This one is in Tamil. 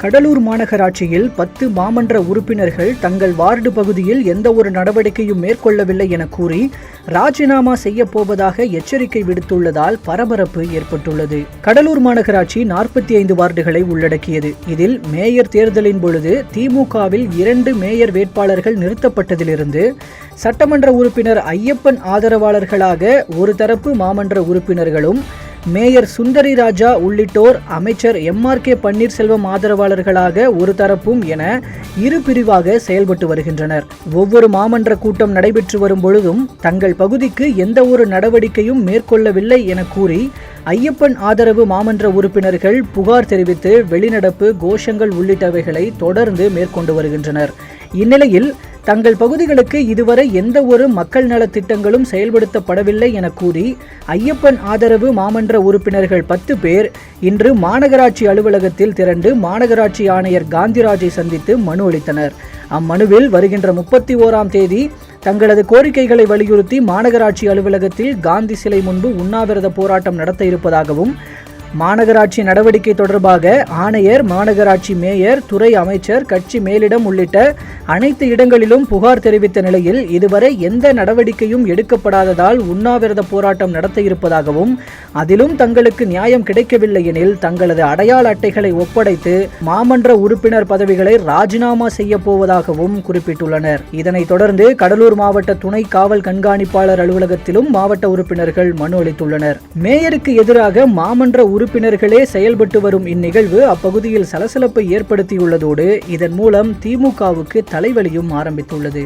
கடலூர் மாநகராட்சியில் பத்து மாமன்ற உறுப்பினர்கள் தங்கள் வார்டு பகுதியில் எந்த ஒரு நடவடிக்கையும் மேற்கொள்ளவில்லை என கூறி ராஜினாமா செய்யப்போவதாக எச்சரிக்கை விடுத்துள்ளதால் பரபரப்பு ஏற்பட்டுள்ளது. கடலூர் மாநகராட்சி நாற்பத்தி ஐந்து வார்டுகளை உள்ளடக்கியது. இதில் மேயர் தேர்தலின் பொழுது திமுகவில் இரண்டு மேயர் வேட்பாளர்கள் நிறுத்தப்பட்டதிலிருந்து சட்டமன்ற உறுப்பினர் ஐயப்பன் ஆதரவாளர்களாக ஒரு தரப்பு மாமன்ற உறுப்பினர்களும் மேயர் சுந்தரி ராஜா உள்ளிட்டோர் அமைச்சர் எம்ஆர் கே பன்னீர்செல்வம் ஆதரவாளர்களாக ஒரு தரப்பும் என இரு பிரிவாக செயல்பட்டு வருகின்றனர். ஒவ்வொரு மாமன்ற கூட்டம் நடைபெற்று வரும் பொழுதும் தங்கள் பகுதிக்கு எந்த ஒரு நடவடிக்கையும் மேற்கொள்ளவில்லை என கூறி ஐயப்பன் ஆதரவு மாமன்ற உறுப்பினர்கள் புகார் தெரிவித்து வெளிநடப்பு கோஷங்கள் உள்ளிட்டவைகளை தொடர்ந்து மேற்கொண்டு வருகின்றனர். இந்நிலையில் தங்கள் பகுதிகளுக்கு இதுவரை எந்த ஒரு மக்கள் நலத் திட்டங்களும் செயல்படுத்தப்படவில்லை என கூறி ஐயப்பன் ஆதரவு மாமன்ற உறுப்பினர்கள் பத்து பேர் இன்று மாநகராட்சி அலுவலகத்தில் திரண்டு மாநகராட்சி ஆணையர் காந்திராஜை சந்தித்து மனு அளித்தனர். அம்மனுவில் வருகின்ற முப்பத்தி ஓராம் தேதி தங்களது கோரிக்கைகளை வலியுறுத்தி மாநகராட்சி அலுவலகத்தில் காந்தி சிலை முன்பு உண்ணாவிரத போராட்டம் நடத்த இருப்பதாகவும் மாநகராட்சி நடவடிக்கை தொடர்பாக ஆணையர் மாநகராட்சி மேயர் துறை அமைச்சர் கட்சி மேலிடம் உள்ளிட்ட அனைத்து இடங்களிலும் புகார் தெரிவித்த நிலையில் இதுவரை எந்த நடவடிக்கையும் எடுக்கப்படாததால் உண்ணாவிரத போராட்டம் நடத்த இருப்பதாகவும் அதிலும் தங்களுக்கு நியாயம் கிடைக்கவில்லை எனில் தங்களது அடையாள அட்டைகளை ஒப்படைத்து மாமன்ற உறுப்பினர் பதவிகளை ராஜினாமா செய்ய போவதாகவும் குறிப்பிட்டுள்ளனர். இதனைத் தொடர்ந்து கடலூர் மாவட்ட துணை காவல் கண்காணிப்பாளர் அலுவலகத்திலும் மாவட்ட உறுப்பினர்கள் மனு அளித்துள்ளனர். மேயருக்கு எதிராக மாமன்ற உறுப்பினர்களே செயல்பட்டு வரும் இந்நிகழ்வு அப்பகுதியில் சலசலப்பை ஏற்படுத்தியுள்ளதோடு இதன் மூலம் திமுகவுக்கு தலைவலியும் ஆரம்பித்துள்ளது.